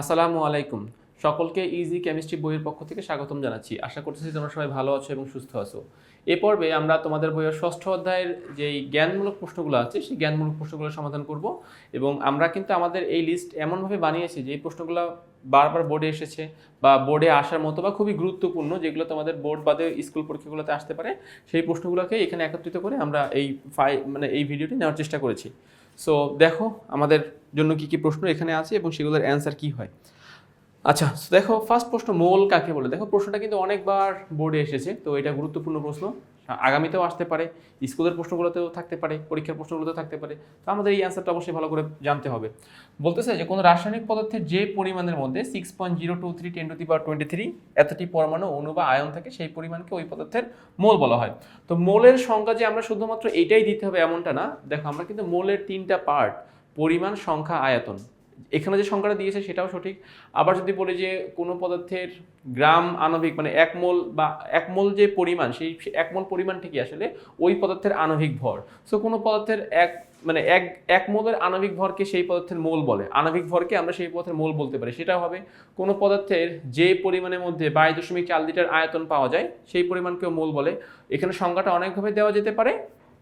আসসালামু আলাইকুম। সকলকে ইজি কেমিস্ট্রি বইয়ের পক্ষ থেকে স্বাগতম জানাচ্ছি। আশা করতেছি তোমরা সবাই ভালো আছো এবং সুস্থ আছো। এ পর্বে আমরা তোমাদের বইয়ের ষষ্ঠ অধ্যায়ের যেই জ্ঞানমূলক প্রশ্নগুলো আছে, সেই জ্ঞানমূলক প্রশ্নগুলো সমাধান করব এবং আমরা কিন্তু আমাদের এই লিস্ট এমনভাবে বানিয়েছি যে এই প্রশ্নগুলো বারবার বোর্ডে এসেছে বা বোর্ডে আসার মতো বা খুবই গুরুত্বপূর্ণ যেগুলো তোমাদের বোর্ড বাদে স্কুল পরীক্ষাগুলোতে আসতে পারে, সেই প্রশ্নগুলোকে এখানে একত্রিত করে আমরা এই ফাই মানে এই ভিডিওটি নেওয়ার চেষ্টা করেছি। সো দেখো আমাদের জন্য কি কি প্রশ্ন এখানে আছে এবং সেগুলোর অ্যান্সার কি হয়? আচ্ছা দেখো ফার্স্ট প্রশ্ন মোল কাকে বলে? দেখো, প্রশ্নটা কিন্তু অনেকবার বোর্ডে এসেছে, তো এটা গুরুত্বপূর্ণ প্রশ্ন। আগামীতেও আসতে পারে, স্কুলের প্রশ্নগুলোতেও থাকতে পারে, পরীক্ষার প্রশ্নগুলোতেও থাকতে পারে। তো আমাদের এই অ্যান্সারটা অবশ্যই ভালো করে জানতে হবে। বলতেছে যে, কোনো রাসায়নিক পদার্থের যে পরিমাণের মধ্যে six point zero two three ten to the power twenty three এতটি পরমাণু অণু বা আয়ন থাকে, সেই পরিমাণকে ওই পদার্থের মোল বলা হয়। তো মোলের সংখ্যা যে আমরা শুধুমাত্র এটাই দিতে হবে এমনটা না। দেখো, আমরা কিন্তু মোলের তিনটা পার্ট পরিমাণ, সংখ্যা, আয়তন। এখানে যে সংখ্যাটা দিয়েছে সেটাও সঠিক। আবার যদি বলি যে কোনো পদার্থের গ্রাম আণবিক মানে এক মোল বা এক মোল যে পরিমাণ, সেই এক মোল পরিমাণটা কি আসলে ওই পদার্থের আণবিক ভর। সো কোনো পদার্থের এক মানে এক এক মোলের আণবিক ভরকে সেই পদার্থের মোল বলে। আণবিক ভরকে আমরা সেই পদার্থের মোল বলতে পারি সেটা হবে। কোনো পদার্থের যে পরিমাণের মধ্যে বাইশ দশমিক চার লিটার আয়তন পাওয়া যায়, সেই পরিমাণকেও মোল বলে। এখানে সংখ্যাটা অনেকভাবে দেওয়া যেতে পারে।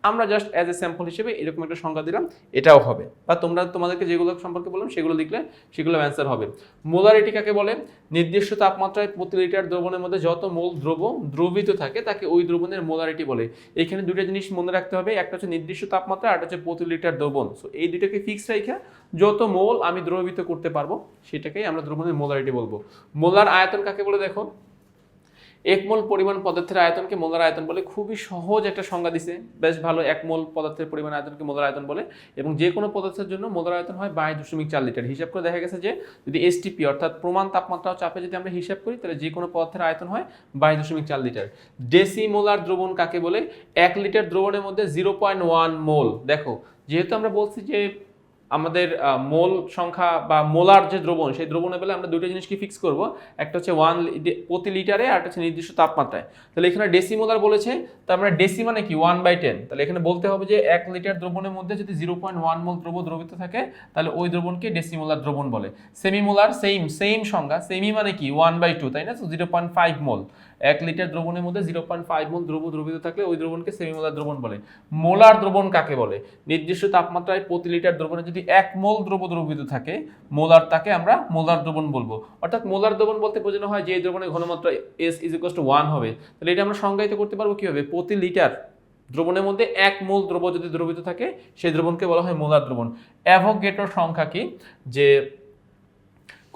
আমরা জাস্ট অ্যাজ এ স্যাম্পল হিসেবে এরকম একটা সংখ্যা দিলাম, এটাও হবে। বা তোমরা তোমাদেরকে যেগুলো সম্পর্কে বললাম, সেগুলো লিখলে সেগুলো অ্যান্সার হবে। মোলারিটি কাকে বলে? নির্দিষ্ট তাপমাত্রায় প্রতি লিটার দ্রবণের মধ্যে যত মোল দ্রব, দ্রবিত থাকে, তাকে ওই দ্রবণের মোলারিটি বলে। এখানে দুটো জিনিস মনে রাখতে হবে, একটা হচ্ছে নির্দিষ্ট তাপমাত্রা, আর হচ্ছে প্রতি লিটার দ্রবণ। সো এই দুটোকে ফিক্স রেখে যত মোল আমি দ্রবিত করতে পারব, সেটাকেই আমরা দ্রবণের মোলারিটি বলব। মোলার আয়তন কাকে বলে দেখো? এক মোল পরিমাণ পদার্থের আয়তনকে মোলার আয়তন বলে খুবই সহজ একটা সংজ্ঞা দিছে। বেশ ভালো এক মোল পদার্থের পরিমাণ আয়তনকে মোলার আয়তন বলে এবং যে কোনো পদার্থের জন্য মোলার আয়তন হয় বাইশ দশমিক চার লিটার। হিসাব করে দেখা গেছে যে যদি এসটিপি অর্থাৎ প্রমাণ তাপমাত্রা ও চাপে যদি আমরা হিসাব করি, তাহলে যে কোনো পদার্থের আয়তন হয় বাইশ দশমিক চার লিটার। ডেসি মোলার দ্রবণ কাকে বলে? এক লিটার দ্রবণের মধ্যে জিরো পয়েন্ট ওয়ান মোল। দেখো, যেহেতু আমরা বলছি যে আমাদের মোল সংখ্যা বা মোলার যে দ্রবণ, সেই দ্রবণে বেলা আমরা দুটো জিনিসকে ফিক্স করব। একটা হচ্ছে ওয়ান প্রতি লিটারে আর একটা হচ্ছে নির্দিষ্ট তাপমাত্রায়। তাহলে এখানে ডেসিমোলার বলেছে, তার মানে ডেসি মানে কি? ওয়ান বাই টেন তাহলে এখানে বলতে হবে যে এক লিটার দ্রবণের মধ্যে যদি জিরো পয়েন্ট ওয়ান মোল দ্রব দ্রবিত থাকে, তাহলে ওই দ্রবণকে ডেসিমোলার দ্রবণ বলে। সেমিমোলার সেম সেম সংজ্ঞা সেমি মানে কি? ওয়ান বাই টু তাই না? তো জিরো পয়েন্ট ফাইভ মোল। এক লিটার দ্রবণের মধ্যে জিরো পয়েন্ট ফাইভ মোল দ্রব দ্রবিত থাকলে ওই দ্রবণকে সেমিমোলার দ্রবণ বলে। মোলার দ্রবণ কাকে বলে? নির্দিষ্ট তাপমাত্রায় প্রতি লিটার দ্রবণে যদি এক মোল দ্রব্য দ্রবিত থাকে, মোলার তাকে আমরা মোলার দ্রবণ বলব। অর্থাৎ মোলার দ্রবণ বলতে বোঝানো হয় যে এই দ্রবণের ঘনমাত্রা এস ইজ টু ওয়ান হবে। তাহলে এটা আমরা সংজ্ঞায়িত করতে পারব কীভাবে? প্রতি লিটার দ্রবণের মধ্যে এক মোল দ্রব্য যদি দ্রবিত থাকে, সেই দ্রবণকে বলা হয় মোলার দ্রবণ। অ্যাভোগেটর সংখ্যা কি? যে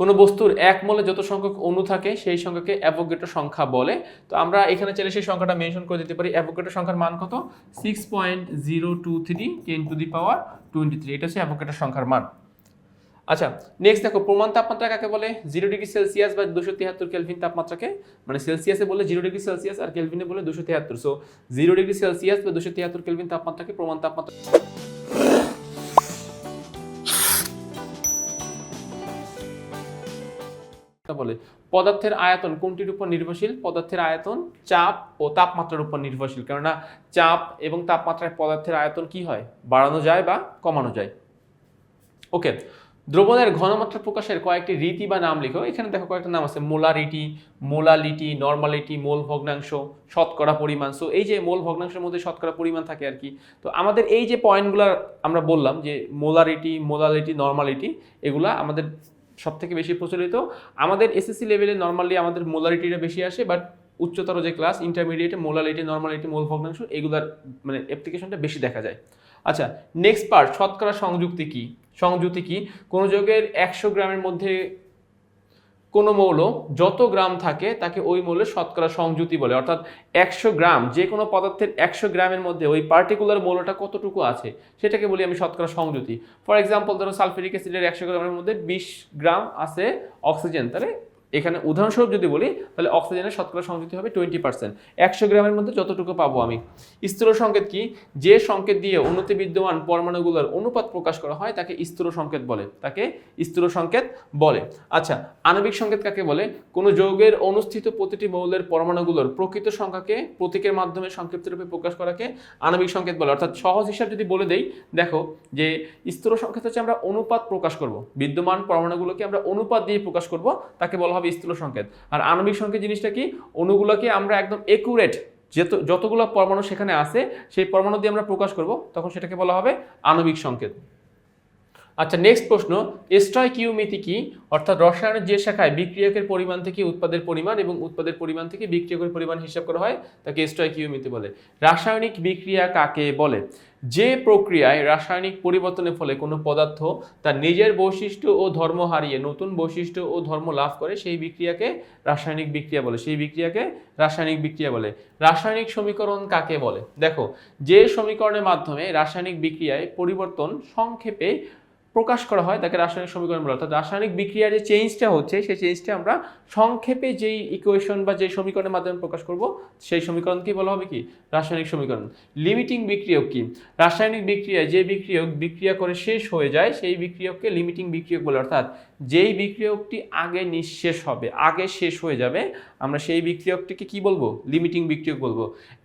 কোনো বস্তুর এক মোলে যত সংখ্যক অণু থাকে, সেই সংখ্যাকে অ্যাভোগেটর সংখ্যা বলে। তো আমরা এখানে চাইলে সেই সংখ্যাটা মেনশন করে দিতে পারি। অ্যাভোগেটর সংখ্যার মান কত? Six point zero two three ten to the power twenty three এটা হচ্ছে অ্যাভোগেটর সংখ্যার মান। আচ্ছা নেক্সট দেখো, প্রমাণ তাপমাত্রা কাকে বলে? জিরো ডিগ্রি সেলসিয়াস বা দুশো তিয়াত্তর কেলভিন তাপমাত্রাকে। মানে সেলসিয়াসে বলে জিরো ডিগ্রি সেলসিয়াস আর কেলভিনে বলে দুশো তিয়াত্তর। সো জিরো ডিগ্রি সেলসিয়াস বা দুশো তিয়াত্তর কেলভিন তাপমাত্রাকে প্রমাণ তাপমাত্রা বলে, পদার্থের আয়তন কোনটির উপর নির্ভরশীল? পদার্থের আয়তন চাপ ও তাপমাত্রার উপর নির্ভরশীল। কেননা চাপ এবং তাপমাত্রায় পদার্থের আয়তন কি হয়? বাড়ানো যায় বা কমানো যায়। ওকে, দ্রবণের ঘনমাত্রা প্রকাশের কয়েকটি রীতি বা নাম লিখো। এখানে দেখো কয়েকটা নাম আছে। মোলারিটি, মোলালিটি, নর্মালিটি মোল ভগ্নাংশ শতকরা পরিমাণ। সো এই যে মোল ভগ্নাংশের মধ্যে শতকরা পরিমাণ থাকে আর কি, তো আমাদের এই যে পয়েন্টগুলো আমরা বললাম যে মোলারিটি, মোলালিটি, নর্মালিটি, এগুলা আমাদের সব থেকে বেশি প্রচলিত। আমাদের এসএসসি লেভেলে নর্মালি আমাদের মোলারিটিটা বেশি আসে বাট উচ্চতর যে ক্লাস ইন্টারমিডিয়েটে মোলালিটি নর্মালিটি মোল ভগ্নাংশ এগুলার মানে অ্যাপ্লিকেশনটা বেশি দেখা যায়। আচ্ছা নেক্সট পার্ট শতকরা সংযুক্তি কি? সংযুক্তি কি? কোনো যোগের একশো গ্রামের মধ্যে কোনো মৌল যত গ্রাম থাকে তাকে ওই মৌলের শতকরা সংযুতি বলে। অর্থাৎ একশো গ্রাম, যে কোনো পদার্থের একশো গ্রামের মধ্যে ওই পার্টিকুলার মৌলটা কতটুকু আছে, সেটাকে বলি আমি শতকরা সংযুতি। ফর এক্সাম্পল ধরো সালফেরিক অ্যাসিডের একশো গ্রামের মধ্যে বিশ গ্রাম আছে অক্সিজেন তাহলে এখানে উদাহরণস্বরূপ যদি বলি, তাহলে অক্সিজেনের শতকরা সংযুক্তি হবে টোয়েন্টি পার্সেন্ট একশো গ্রামের মধ্যে যতটুকু পাবো আমি। স্থূল সংকেত কি? যে সংকেত দিয়ে অণুতে বিদ্যমান পরমাণুগুলোর অনুপাত প্রকাশ করা হয়, তাকে স্থূল সংকেত বলে। তাকে স্থূল সংকেত বলে। আচ্ছা আণবিক সংকেত কাকে বলে? কোনো যৌগের অনুষ্ঠিত প্রতিটি মৌলের পরমাণুগুলোর প্রকৃত সংখ্যাকে প্রতীকের মাধ্যমে সংক্ষিপ্ত রূপে প্রকাশ করাকে আণবিক সংকেত বলে। অর্থাৎ সহজ হিসাব যদি বলে দেই, দেখো যে স্থূল সংকেত হচ্ছে আমরা অনুপাত প্রকাশ করব। বিদ্যমান পরমাণুগুলোকে আমরা অনুপাত দিয়ে প্রকাশ করব, তাকে বলা হবে স্থূল সংকেত। আর আণবিক সংকেত জিনিসটা কি? অণুগুলোকে আমরা একদম একুরেট যেত যতগুলো পরমাণু সেখানে আছে, সেই পরমাণু দিয়ে আমরা প্রকাশ করব, তখন সেটাকে বলা হবে আণবিক সংকেত। আচ্ছা নেক্সট প্রশ্ন স্টয়কিউমিতি কি? অর্থাৎ রসায়নের যে শাখায় বিক্রিয়কের পরিমাণ থেকে উৎপাদের পরিমাণ এবং উৎপাদের পরিমাণ থেকে বিক্রিয়কের পরিমাণ হিসাব করা হয়, তাকে স্টয়কিউমিতি বলে। রাসায়নিক বিক্রিয়া কাকে বলে? যে প্রক্রিয়ায় রাসায়নিক পরিবর্তনের ফলে কোনো পদার্থ তার নিজের বৈশিষ্ট্য ও ধর্ম হারিয়ে নতুন বৈশিষ্ট্য ও ধর্ম লাভ করে, সেই বিক্রিয়াকে রাসায়নিক বিক্রিয়া বলে। সেই বিক্রিয়াকে রাসায়নিক বিক্রিয়া বলে। রাসায়নিক সমীকরণ কাকে বলে? দেখো, যে সমীকরণের মাধ্যমে রাসায়নিক বিক্রিয়ায় পরিবর্তন সংক্ষেপে প্রকাশ করা হয় তাকে রাসায়নিক সমীকরণ বলে অর্থাৎ রাসায়নিক বিক্রিয়ার যে চেঞ্জটা হচ্ছে, সেই চেঞ্জটা আমরা সংক্ষেপে যেই ইকুয়েশন বা যেই সমীকরণের মাধ্যমে প্রকাশ করব, সেই সমীকরণকে বলা হবে কি? রাসায়নিক সমীকরণ। লিমিটিং বিক্রিয়ক কি? রাসায়নিক বিক্রিয়ায় যে বিক্রিয়ক বিক্রিয়া করে শেষ হয়ে যায়, সেই বিক্রিয়ককে লিমিটিং বিক্রিয়ক বলে। অর্থাৎ যেই বিক্রিয়কটি আগে নিঃশেষ হবে, আগে শেষ হয়ে যাবে, আমরা সেই বিক্রিয়কটিকে কি বলব? লিমিটিং বিক্রিয়ক বলব।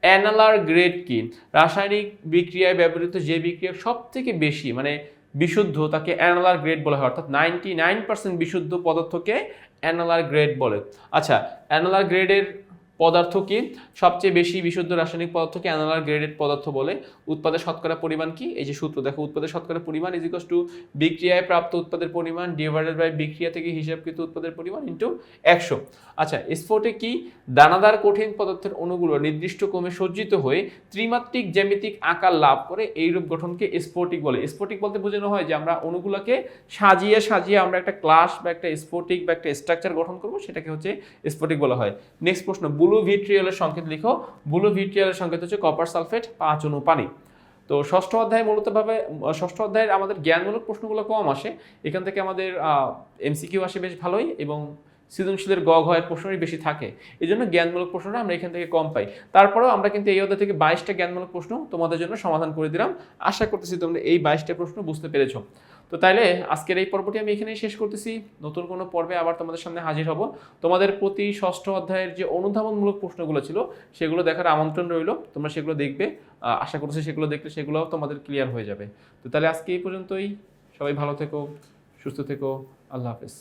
অ্যানালার গ্রেড কি? রাসায়নিক বিক্রিয়ায় ব্যবহৃত যে বিক্রিয়ক সব থেকে বেশি মানে বিশুদ্ধ তাকে অ্যানালার গ্রেড বলা হয়, অর্থাৎ নাইনটি নাইন পার্সেন্ট বিশুদ্ধ পদার্থকে অ্যানালার গ্রেড বলে। আচ্ছা অ্যানালার গ্রেডের পদার্থ কি? সবচেয়ে বেশি বিশুদ্ধ রাসায়নিক পদার্থকে অ্যানালার গ্রেডেড পদার্থ বলে। উৎপাদের শতকরা পরিমাণ কি? এই যে সূত্র, দেখো, উৎপাদের শতকরা পরিমাণ ইজ টু বিক্রিয়ায় প্রাপ্ত উৎপাদের পরিমাণ ডিভাইডেড বাই বিক্রিয়া থেকে হিসাবকৃত উৎপাদের পরিমাণ ইন্টু একশো। আচ্ছা স্ফোটে কি দানাদার কঠিন পদার্থের অণুগুলো নির্দিষ্ট ক্রমে সজ্জিত হয়ে ত্রিমাত্রিক জ্যামিতিক আকার লাভ করে এইরূপ গঠনকে স্ফটিক বলে। স্ফটিক বলতে বোঝানো হয় যে আমরা অণুগুলোকে সাজিয়ে সাজিয়ে আমরা একটা ক্লাস বা একটা স্ফটিক বা একটা স্ট্রাকচার গঠন করব, সেটাকে হচ্ছে স্ফটিক বলা হয়। নেক্সট প্রশ্ন ব্লু ভিট্রিয়ালের সংকেত লিখো। ব্লু ভিট্রিয়ালের সংকেত হচ্ছে কপার সালফেট পাঁচ অণু পানি। তো ষষ্ঠ অধ্যায় মূলত ভাবে ষষ্ঠ অধ্যায়ের আমাদের জ্ঞানমূলক প্রশ্নগুলো কম আসে। এখান থেকে আমাদের এমসিকিউ আসে বেশ ভালোই এবং সৃজনশীলের গ ঘয়ের প্রশ্নই বেশি থাকে। এই জন্য জ্ঞানমূলক প্রশ্নটা আমরা এখান থেকে কম পাই। তারপরেও আমরা কিন্তু এই অধ্যায় থেকে বাইশটা জ্ঞানমূলক প্রশ্ন তোমাদের জন্য সমাধান করে দিলাম। আশা করতেছি তোমরা এই বাইশটা প্রশ্ন বুঝতে পেরেছ। তো তাইলে আজকের এই পর্বটি আমি এখানেই শেষ করতেছি। নতুন কোনো পর্বে আবার তোমাদের সামনে হাজির হব। তোমাদের প্রতি ষষ্ঠ অধ্যায়ের যে অনুধাবনমূলক প্রশ্নগুলো ছিল, সেগুলো দেখার আমন্ত্রণ রইল। তোমরা সেগুলো দেখবে আশা করছি সেগুলো দেখলে সেগুলোও তোমাদের ক্লিয়ার হয়ে যাবে। তো তাহলে আজকে এই পর্যন্তই। সবাই ভালো থেকো, সুস্থ থেকো। আল্লাহ হাফেজ।